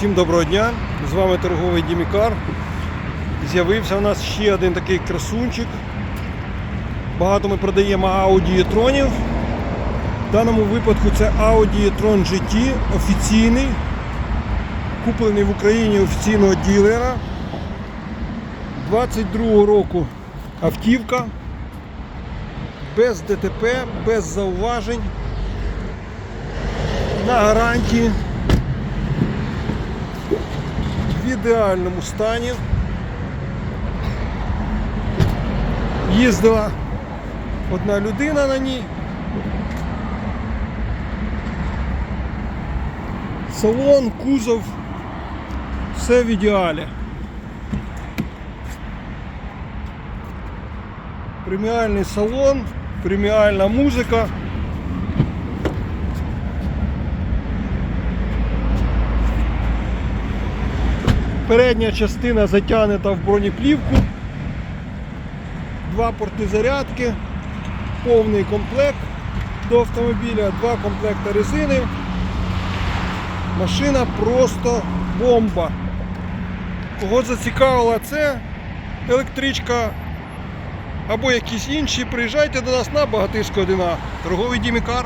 Всім доброго дня! З вами торговий Дімікар. З'явився у нас ще один такий красунчик. Багато ми продаємо Audi e-tronів. В даному випадку це Audi e-tron GT офіційний, куплений в Україні офіційного ділера. 22 року автівка. Без ДТП, без зауважень. На гарантії. ідеальному стані. Їздила одна людина на ній. Салон, кузов, все в ідеалі. Преміальний салон, преміальна музика. Передня частина затягнута в бронеплівку. Два порти зарядки, повний комплект до автомобіля, два комплекти резини. Машина просто бомба. Кого зацікавила це електричка або якісь інші, приїжджайте до нас на Багатирську 1А. Торговий Дімікар.